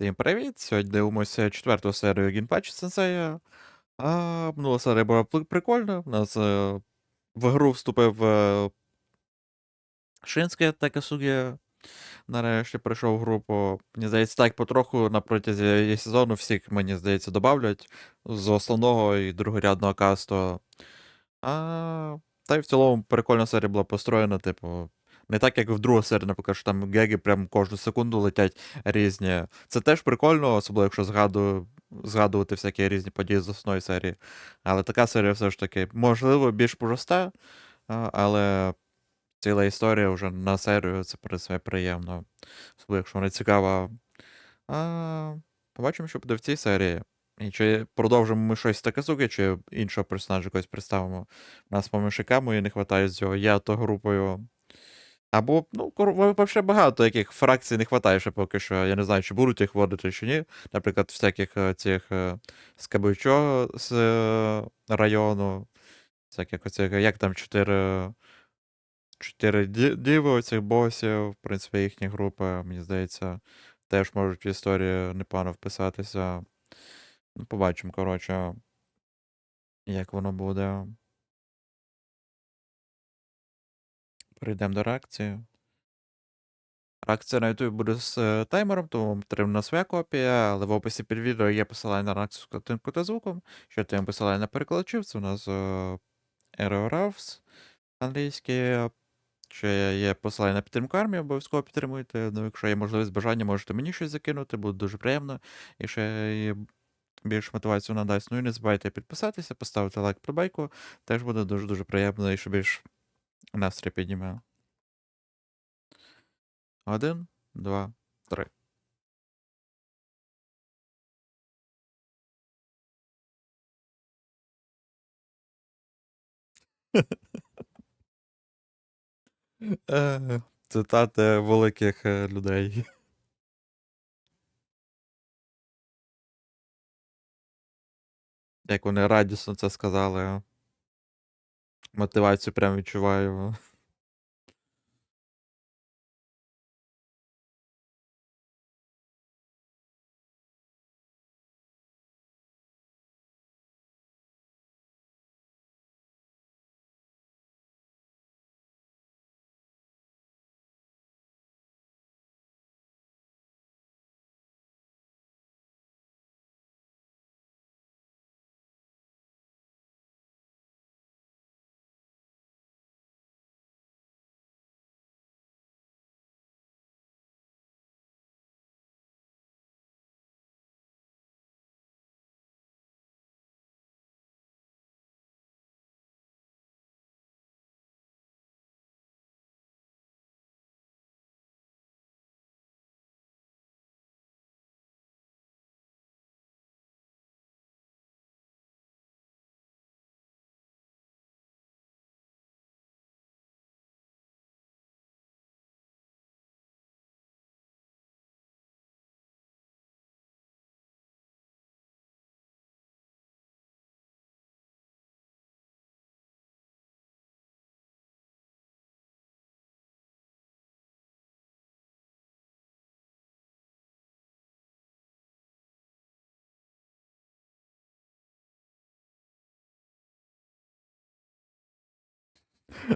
Всім привіт! Сьогодні дивимося четверту серію Гінпачі Сенсея. А, минула серія була прикольна. У нас е, в гру вступив е, Шинське Такасугі. Нарешті прийшов в групу. Мені здається, так потроху на протязі сезону всіх, мені здається, додавлять з основного і другорядного касту. А, та й в цілому прикольна серія була построєна, типу. Не так, як в другу серію, наприклад, що там геги прям кожну секунду летять різні. Це теж прикольно, особливо якщо згадую, згадувати всякі різні події з основної серії. Але така серія все ж таки, можливо, більш проста, але ціла історія вже на серію це принципі приємно. Особливо, якщо вона цікава. А, побачимо, що буде в цій серії. І чи продовжимо ми щось таке суки, чи іншого персонажа якось представимо. У нас по Мишикаму і не вистачає з цього. Я то групою. Або, ну, взагалі багато яких фракцій не вистачає ще поки що. Я не знаю, чи будуть їх вводити, чи ні. Наприклад, всяких е, цих е, з е, району. Всяких оцих, як там чотири. Чотири діви цих босів, в принципі, їхні групи, мені здається, теж можуть в історію непогано вписатися. Ну, побачимо, коротше, як воно буде. Перейдемо до реакції. Реакція на YouTube буде з е, таймером, тому потрібна своя копія, але в описі під відео є посилання на реакцію з картинкою та звуком. Що там посилання на перекладачів, це у нас е, Aeroravs англійський. Ще є посилання на підтримку армії, обов'язково підтримуйте. Ну, якщо є можливість бажання, можете мені щось закинути, буде дуже приємно. І ще є більш мотивацію надасть. Ну і не забувайте підписатися, поставити лайк подобайку. Теж буде дуже-дуже приємно і ще більш настрій підніме. Один, два, три. Е, Цитати великих е, людей. Як вони радісно це сказали. Мотивацію прям відчуваю.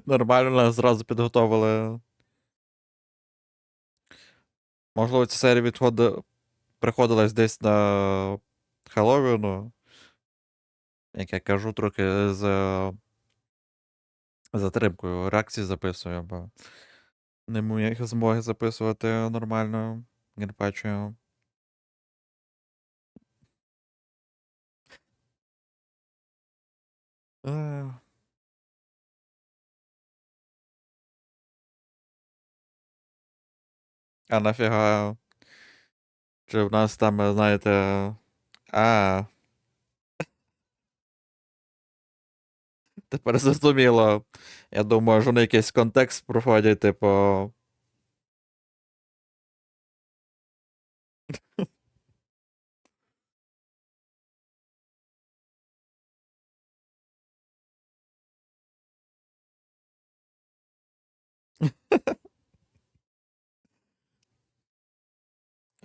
Нормально зразу підготовили. Можливо, ця серія відходи... приходилась десь на Хеллоуіну. Як я кажу, трохи з затримкою реакції записую, бо не маю змоги записувати нормально. Генпачу. А нафіга? Чи в нас там, е, знаєте. А. Тепер зрозуміло. Я думаю, що вони якийсь контекст проходять, типу.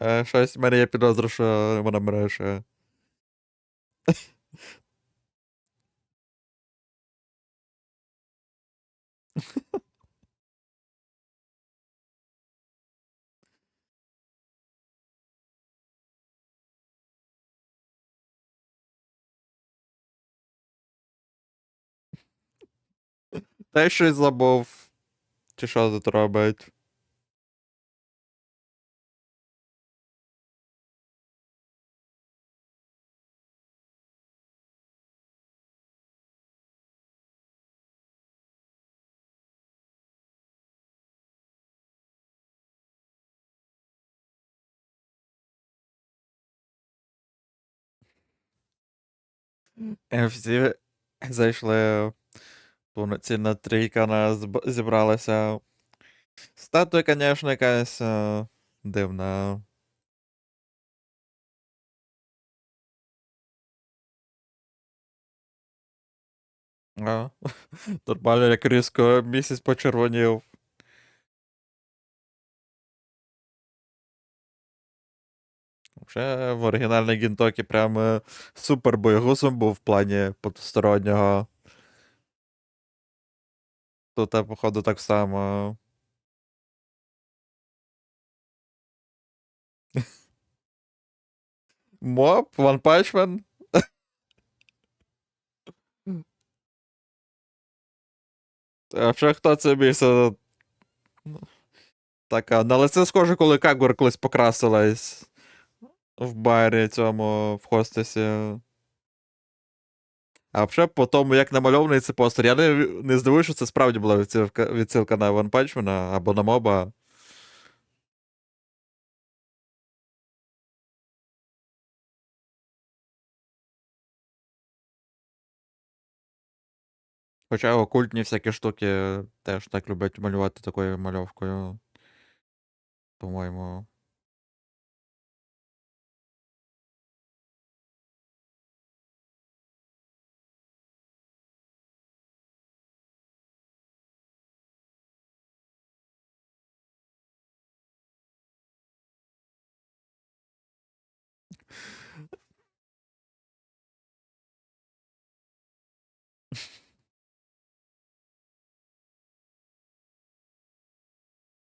Е, щось в мене є підозра, що вона бреше. Та щось забув. Чи що тут робить? Е, Всі зайшли. Повноцінна трійка нас зб- зібралася. Статуя, звісно, якась е, дивна. А, нормально, як різко місяць почервонів. Вже в оригінальній Гінтокі прям е, супер боєгузом був в плані потустороннього. Тут, е, походу, так само. Моб, One Punch Man. А ще хто це місце? Така, на лице схоже, коли Кагур колись покрасилась в барі цьому в хостесі. А взагалі, по тому, як намальований цей постер, я не, не здивуюся, що це справді була відсилка, відсилка на One Punch Man або на моба. Хоча окультні всякі штуки теж так люблять малювати такою мальовкою. По-моєму.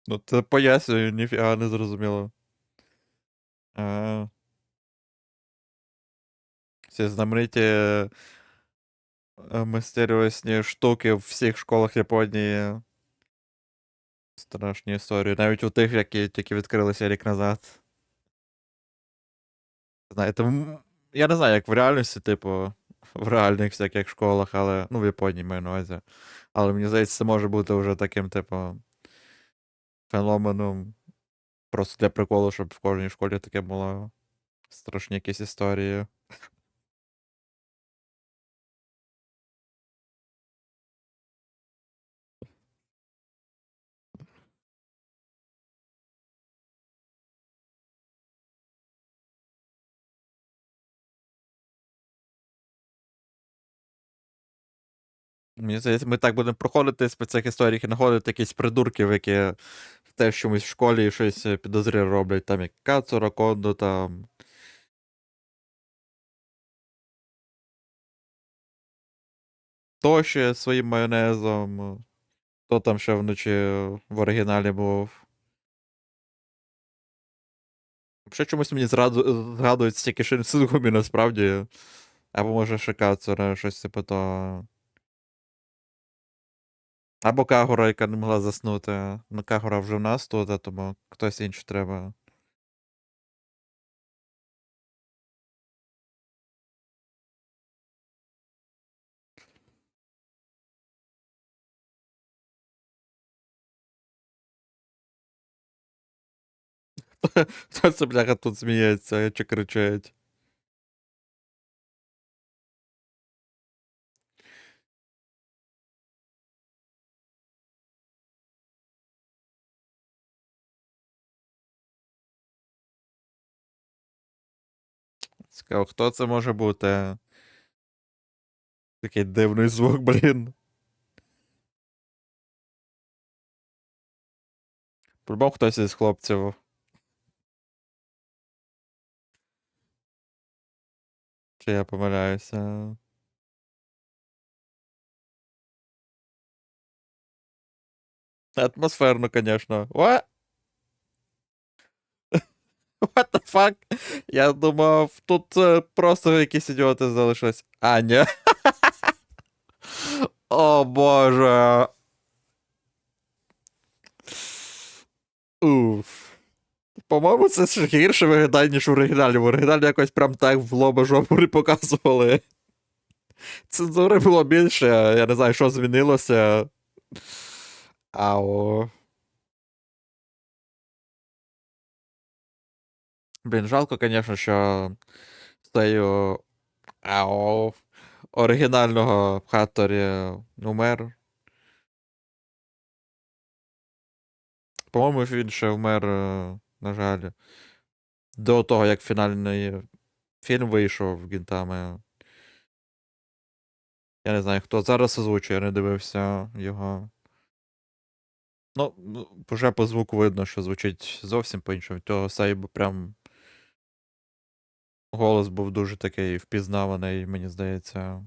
Ну, це пояснюю, ніфіга не зрозуміло. А, Всі знамениті е, мистеріосні штуки в всіх школах Японії. Страшні історії. Навіть у тих, які тільки відкрилися рік назад. Знаєте, я не знаю, як в реальності, типу, в реальних всяких школах, але. Ну, в Японії маю на увазі. Але мені здається, це може бути вже таким, типу, феноменом. Просто для приколу, щоб в кожній школі таке було. Страшні якісь історії. Мені здається, ми так будемо проходити з цих історій і знаходити якісь придурків, які теж чомусь в школі щось підозріле роблять, там як Кацура, Кондо, там. Тоші своїм майонезом. Хто там ще вночі в оригіналі був. Ще чомусь мені зраду... згадують стільки Шинсугумі насправді. Або може ще щось типу того. Або Кагура, яка не могла заснути. Ну, Кагура вже в нас тут, тому хтось інший треба. Хто це, бляха, тут сміється чи кричить? Сказав, хто це може бути? Такий дивний звук, блін. Пробав хтось із хлопців. Чи я помиляюся? Атмосферно, звісно. What? What the fuck? Я думав, тут е, просто якісь ідіоти залишились. А, ні. О боже. Уф. По-моєму, це ще гірше виглядає, ніж в оригіналі. В оригіналі якось прям так в лоба жопу показували. Цензури було більше, я не знаю, що змінилося. Ау. Блін, жалко, звісно, що з цією ау, оригінального Хаторі умер. По-моєму, він ще вмер, е, на жаль, до того, як фінальний фільм вийшов Гінтами. Я не знаю, хто зараз озвучує, я не дивився його. Ну, ну, вже по звуку видно, що звучить зовсім по-іншому. Того Сейбу прям голос був дуже такий впізнаваний, мені здається.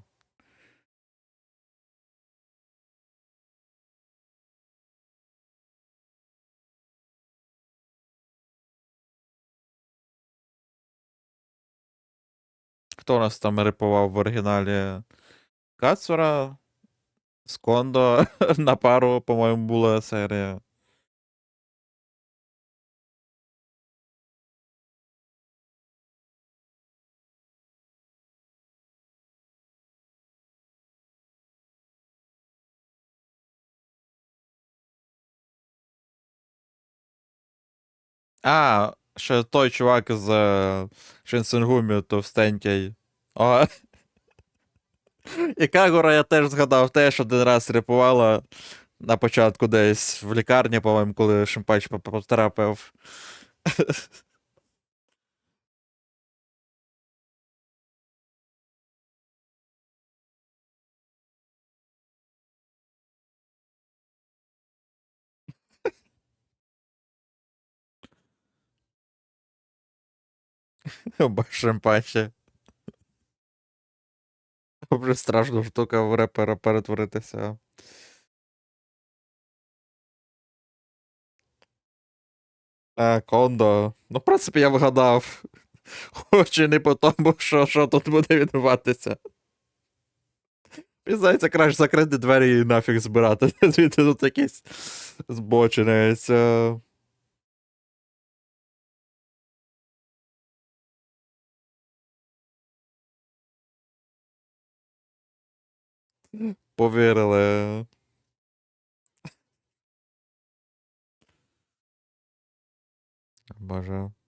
Хто нас там репував в оригіналі? Кацура, Скондо на пару, по-моєму, була серія. А, ще той чувак з е, Шинсенгумі товстенький. О. І Кагура я теж згадав теж один раз репувала на початку десь в лікарні, по-моєму, коли Шимпач потрапив. Оба Шимпачі. Вже страшна штука в репера перетворитися. А, Кондо. Ну, в принципі, я вгадав. Хоч і не по тому, що, що тут буде відбуватися. Мені краще закрити двері і нафіг збирати. Звідти тут якийсь збочинець. Е. Повірили.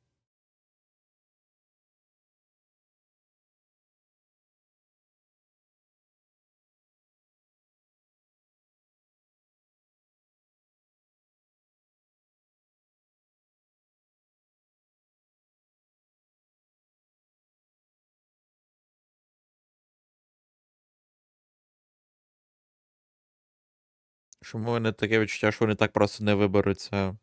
Чому вони таке відчуття, що вони так просто не виберуться?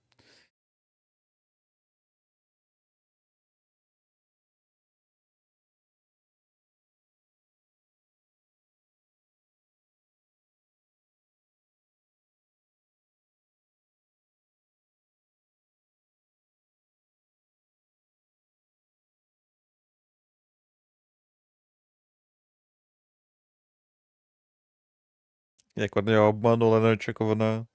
Як вони його обманули неочікувано.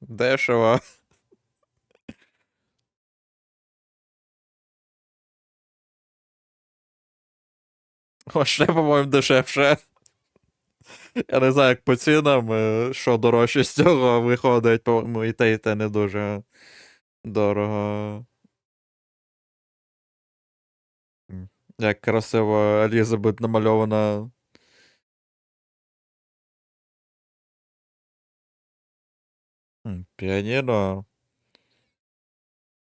Дешево. О, ще, по-моєму, дешевше. Я не знаю, як по цінам, е, що дорожче з цього виходить, по-моєму, і те, і те не дуже дорого. Як красиво Елізабет намальована. Піаніно.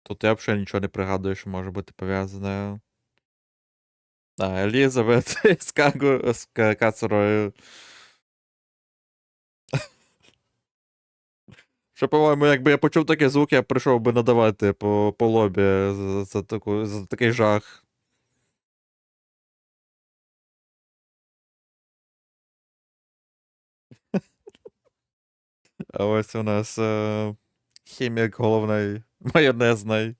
Тут я взагалі нічого не пригадую, що може бути пов'язане. А, Елізабет з, Кагу, з Ка- Кацурою. Що, по-моєму, якби я почув такий звук, я прийшов би надавати по, по лобі за, за, таку, за такий жах. А ось у нас е, хімік головний, майонезний.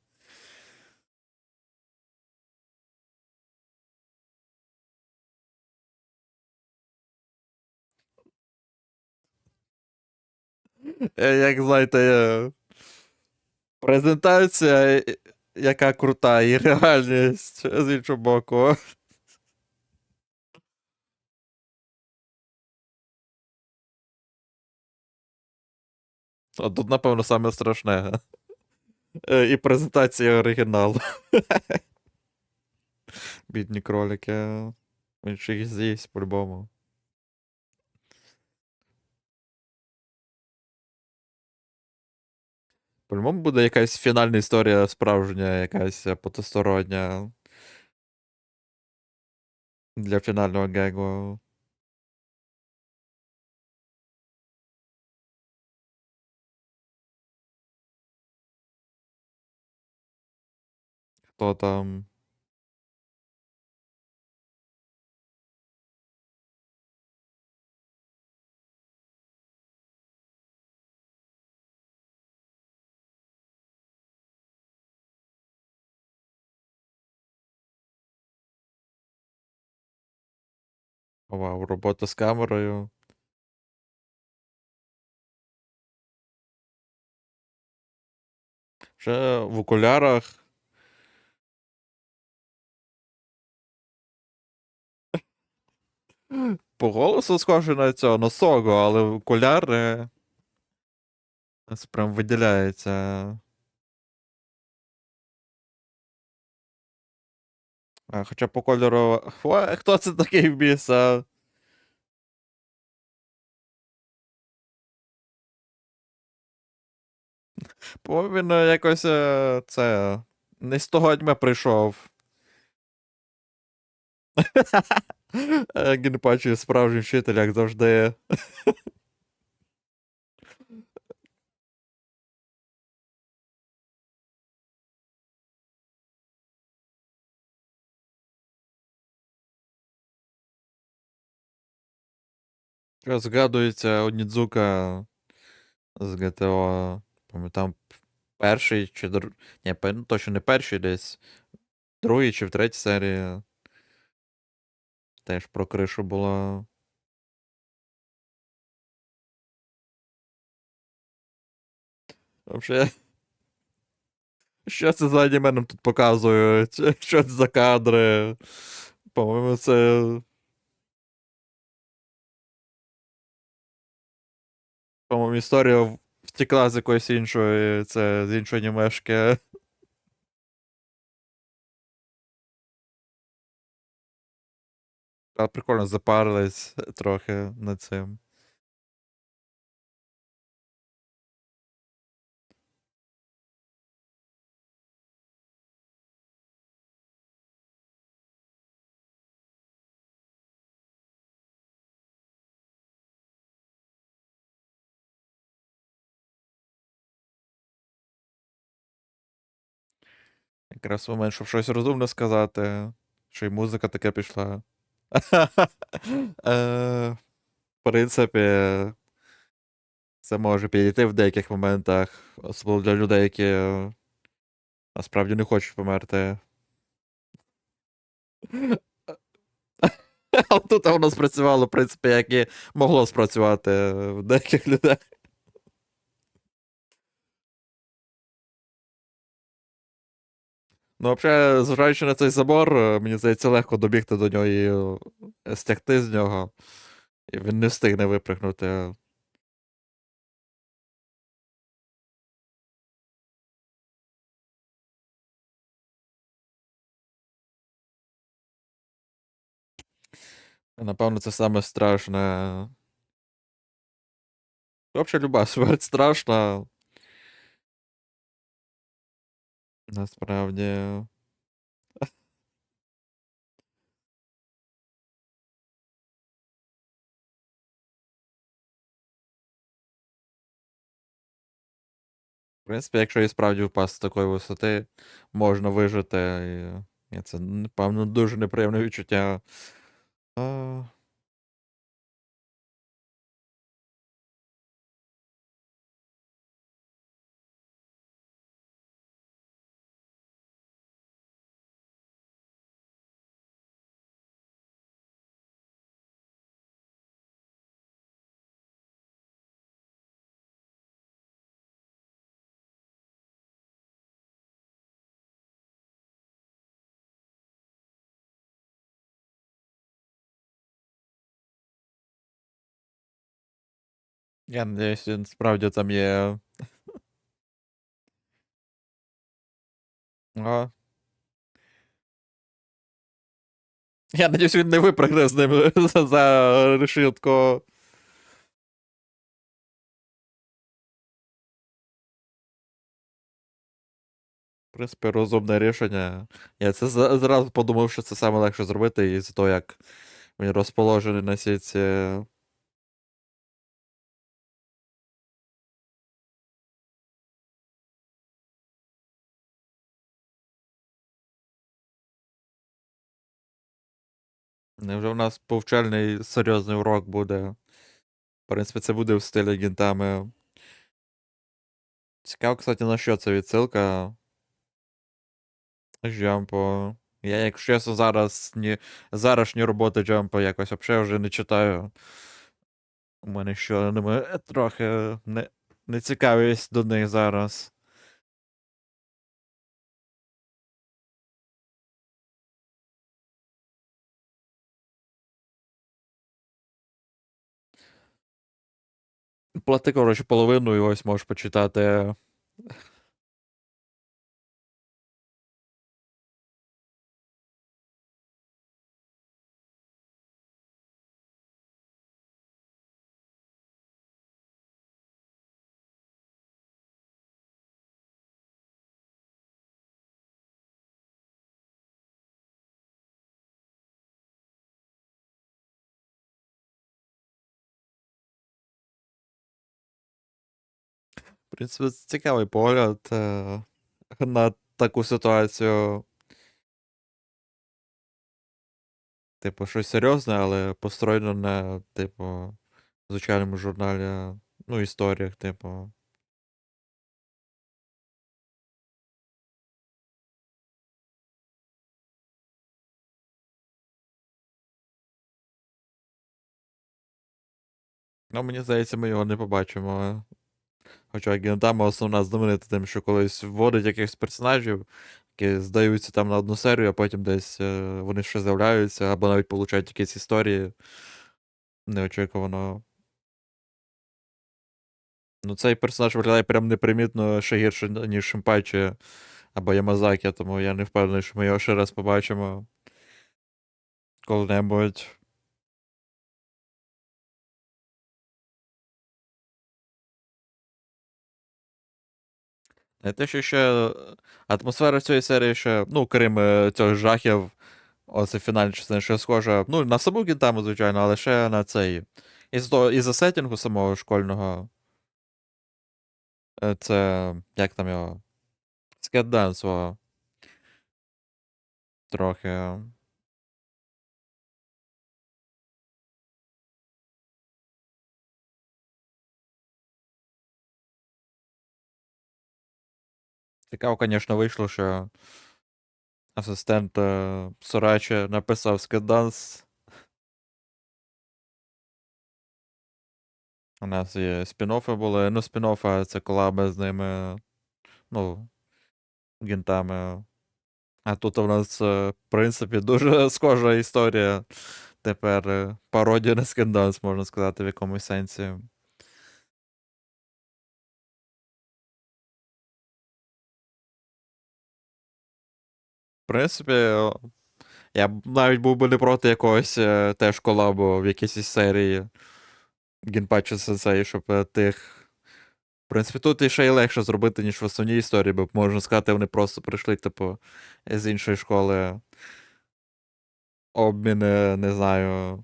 Е, Як знаєте, е, презентація, е, яка крута, і реальність з іншого боку. А тут, напевно, саме страшне. Е, І презентація оригіналу. Бідні кролики. Він ще їх з'їсть по-любому. По-любому буде якась фінальна історія справжня, якась потустороння. Для фінального гегу. Хто там? Вау, робота з камерою. Ще в окулярах. По голосу схоже на цього, на але окуляри. Це прям виділяється. Хоча по кольору. О, хто це такий біса? По-моєму, він е, якось е, це. Не з того дня прийшов. Гінпачі справжній вчитель, як завжди. Згадується Онідзука з ГТО. Пам'ятаю, перший чи друг... Ні, ну, точно не перший десь. Другий чи в третій серії. Теж про кришу було. Вообще. Що це за аніме нам тут показують? Що це за кадри? По-моєму, це. По-моєму, історія втекла з якоїсь іншої. Це з іншої анімешки. Але прикольно запарились трохи над цим. Якраз момент, щоб щось розумне сказати, що й музика таке пішла. Е, В принципі, це може підійти в деяких моментах, особливо для людей, які е, насправді не хочуть померти. Тут воно спрацювало, в принципі, як і могло спрацювати в деяких людей. Ну, взагалі, зважаючи на цей забор, е, мені здається, легко добігти до нього і е, стягти з нього. І він не встигне випрыгнути. Напевно, це саме страшне. Взагалі, люба смерть страшна. Насправді. В принципі, якщо і справді впасти з такої висоти, можна вижити. І це, напевно, дуже неприємне відчуття. А... Я надіюсь, він справді там є. Ага. Я надіюсь, він не випрыгне з ним за, за решітку. В принципі, розумне рішення. Я це зразу подумав, що це саме легше зробити, і з того, як він розположений на сітці. Невже в нас повчальний серйозний урок буде? В принципі, це буде в стилі гінтами. Цікаво, кстати, на що це відсилка. Джампо. Я, якщо чесно, зараз ні, зарашні роботи Джампо якось взагалі вже не читаю. У мене що ними трохи не, не цікавість до них зараз. Плати, коротше, половину і ось можеш почитати. В це цікавий погляд е, на таку ситуацію. Типу, щось серйозне, але построєно на, типу, звичайному журналі, ну, історіях, типу. Ну, мені здається, ми його не побачимо. Хоча Гентама основна знаменита тим, що колись вводить якихось персонажів, які здаються там на одну серію, а потім десь е, вони ще з'являються, або навіть получають якісь історії неочікувано. Ну, цей персонаж виглядає прям непримітно ще гірше, ніж Шимпачі або Ямазакі, тому я не впевнений, що ми його ще раз побачимо коли-небудь. Те, що ще атмосфера цієї серії ще, ну, крім е, цього жахів, оце фінальна частина, ще схожа, ну, на саму Гінтаму, звичайно, але ще на цей. Із того, із-за сетінгу самого школьного. е, Це. Як там його? Скетдан свого. Трохи. Цікаво, звісно, вийшло, що асистент е, Сорачі написав скетданс. У нас є спін-оффи були. Ну, спін-оффи це колаби з ними. Ну, гінтами. А тут у нас, е, в принципі, дуже схожа історія. Тепер е, пародія на скенданс, можна сказати, в якомусь сенсі. В принципі, я б навіть був би не проти якогось е, теж колабу в якійсь із серії Гінпачі Сенсей, щоб е, тих. В принципі, тут і ще й легше зробити, ніж в основній історії, бо можна сказати, вони просто прийшли, типу, з іншої школи. Обмін, е, не знаю.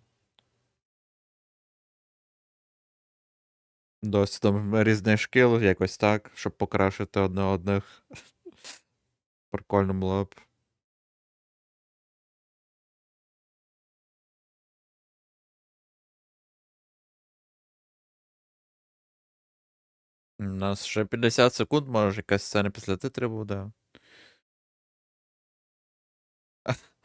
Досвідом різних шкіл, якось так, щоб покращити одне одних. Прикольно було б. У нас ще 50 секунд, може якась сцена після титрів буде.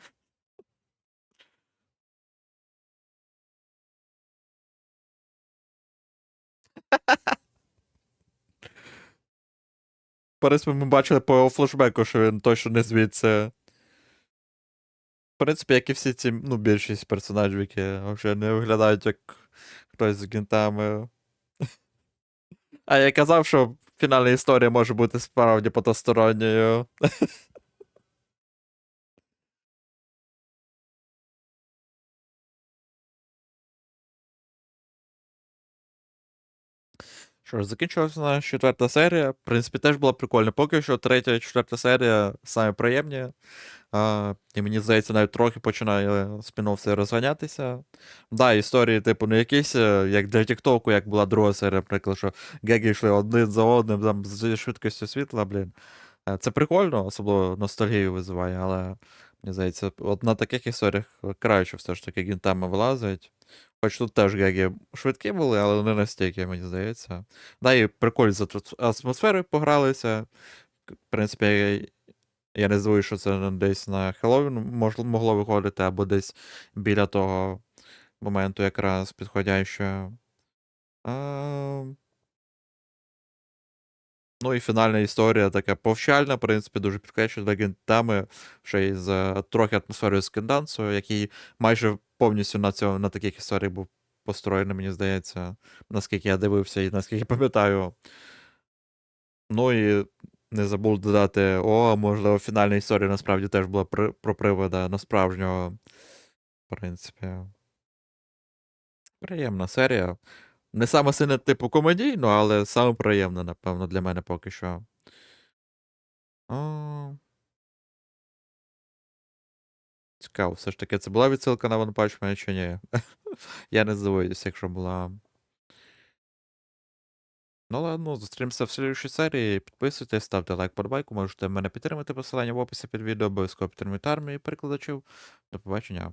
Принципі, ми бачили по флешбеку, що він точно не звідси. В принципі, як і всі ці, ну, більшість персонажів, які взагалі не виглядають як хтось з гінтами. А я казав, що фінальна історія може бути справді потосторонньою. Що ж, закінчилася наша четверта серія. В принципі, теж була прикольна. Поки що третя і четверта серія саме приємні. А, і мені здається, навіть трохи починає спін-офф розганятися. Да, історії, типу, не якісь, е, як для Тіктоку, як була друга серія, наприклад, що геги йшли один за одним, там, з швидкістю світла, блін. Е, Це прикольно, особливо ностальгію визиває, але мені здається, от на таких історіях краще все ж таки гінтами вилазить. Хоч тут теж геги швидкі були, але не настільки, мені здається. Да, і приколь за атмос- атмосферою погралися. В принципі, я- не здивую, що це десь на Хеллоуін могло виходити, або десь біля того моменту якраз підходящого. А... Ну і фінальна історія така повчальна, в принципі, дуже підкреслює для гентами, ще й з е, трохи атмосферою скендансу, який майже повністю на цьому, на таких історіях був построєний, мені здається, наскільки я дивився і наскільки пам'ятаю. Ну і не забув додати, о, можливо, фінальна історія насправді теж була при, про привода на справжнього. В принципі. Приємна серія. Не саме сильно, типу, комедійно, але саме приємна, напевно, для мене поки що. О... Цікаво, все ж таки, це була відсилка на One Punch Man чи ні? Я не здивуюся, якщо була. Ну ладно, зустрінемося в слідчій серії. Підписуйтесь, ставте лайк подбайку, можете мене підтримати посилання в описі під відео, обов'язково підтримуйте армію перекладачів. До побачення.